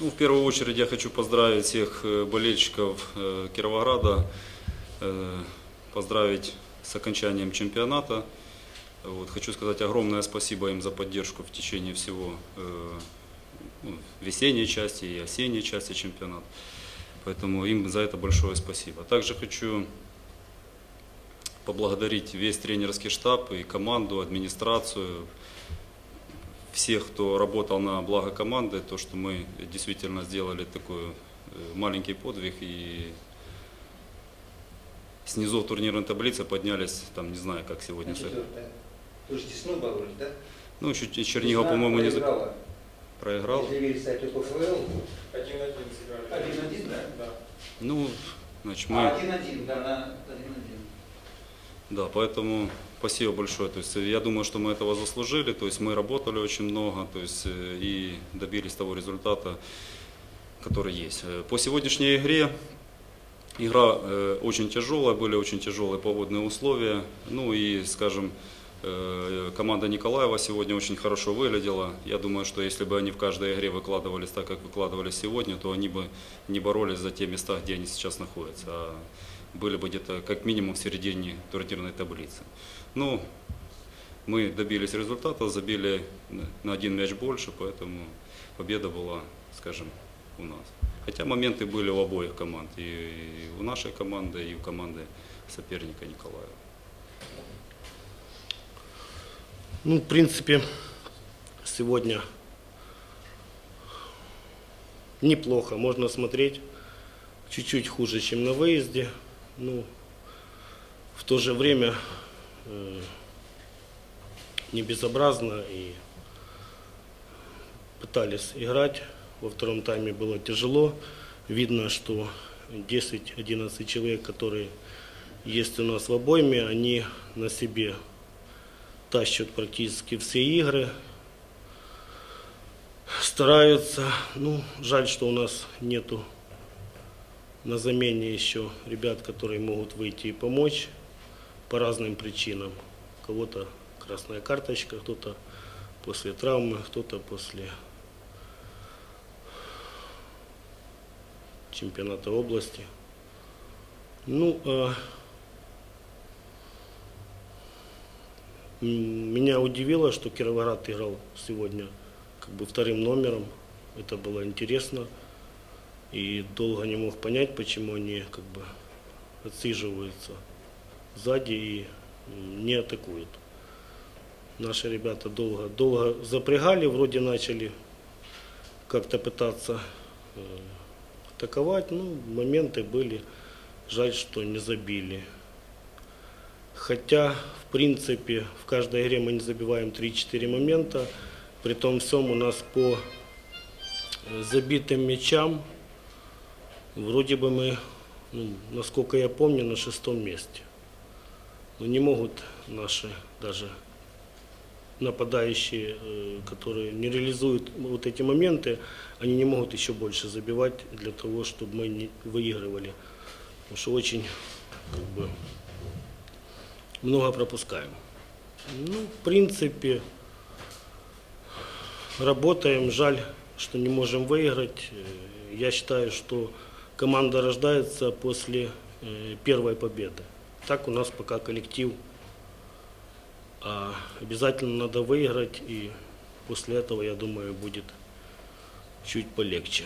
Ну, в первую очередь я хочу поздравить всех э, болельщиков э, Кировограда, э, поздравить с окончанием чемпионата. Вот, хочу сказать огромное спасибо им за поддержку в течение всего ну, весенней части и осенней части чемпионата. Поэтому им за это большое спасибо. Также хочу поблагодарить весь тренерский штаб и команду, администрацию, всех, кто работал на благо команды, то, что мы действительно сделали такой э, маленький подвиг и снизу турнирной таблицы поднялись, там, не знаю, как сегодня. Четвертое. Тоже Десной боролись, да? Ну, чуть Чернигов, по-моему, не за- проиграла. проиграл. Если верить сайту ПФЛ, Один-один сыграли. 1-1, да? Да. Ну, значит, мы... А, 1-1, да, на 1-1. Да, поэтому спасибо большое. То есть э, я думаю, что мы этого заслужили. То есть мы работали очень много, то есть э, и добились того результата, который есть. Э, По сегодняшней игре игра э, очень тяжелая, были очень тяжелые погодные условия. Ну и, скажем, э, команда Николаева сегодня очень хорошо выглядела. Я думаю, что если бы они в каждой игре выкладывались так, как выкладывались сегодня, то они бы не боролись за те места, где они сейчас находятся. а были бы где-то как минимум в середине турнирной таблицы. Ну, мы добились результата, забили на один мяч больше, поэтому победа была, скажем, у нас. Хотя моменты были у обоих команд, и у нашей команды, и у команды соперника Николаева. Ну, в принципе, сегодня неплохо. Можно смотреть чуть-чуть хуже, чем на выезде. Ну, в то же время э, не безобразно и пытались играть. Во втором тайме было тяжело. Видно, что 10-11 человек, которые есть у нас в обойме, они на себе тащат практически все игры. Стараются. Ну, жаль, что у нас нету на замене еще ребят, которые могут выйти и помочь по разным причинам. Кого-то красная карточка, кто-то после травмы, кто-то после чемпионата области. Ну, а Меня удивило, что Кировоград играл сегодня как бы вторым номером. Это было интересно. И долго не мог понять, почему они как бы отсиживаются сзади и не атакуют. Наши ребята долго, долго запрягали, вроде начали как-то пытаться э, атаковать. Ну, моменты были. Жаль, что не забили. Хотя, в принципе, в каждой игре мы не забиваем 3-4 момента. При том всем у нас по э, забитым мячам вроде бы мы, ну, насколько я помню, на шестом месте. Но не могут наши даже нападающие, э, которые не реализуют вот эти моменты, они не могут еще больше забивать для того, чтобы мы не выигрывали. Потому что очень как бы, много пропускаем. Ну, в принципе, работаем. Жаль, что не можем выиграть. Э, Я считаю, что команда рождается после э, первой победы. Так у нас пока коллектив. А обязательно надо выиграть, и после этого, я думаю, будет чуть полегче.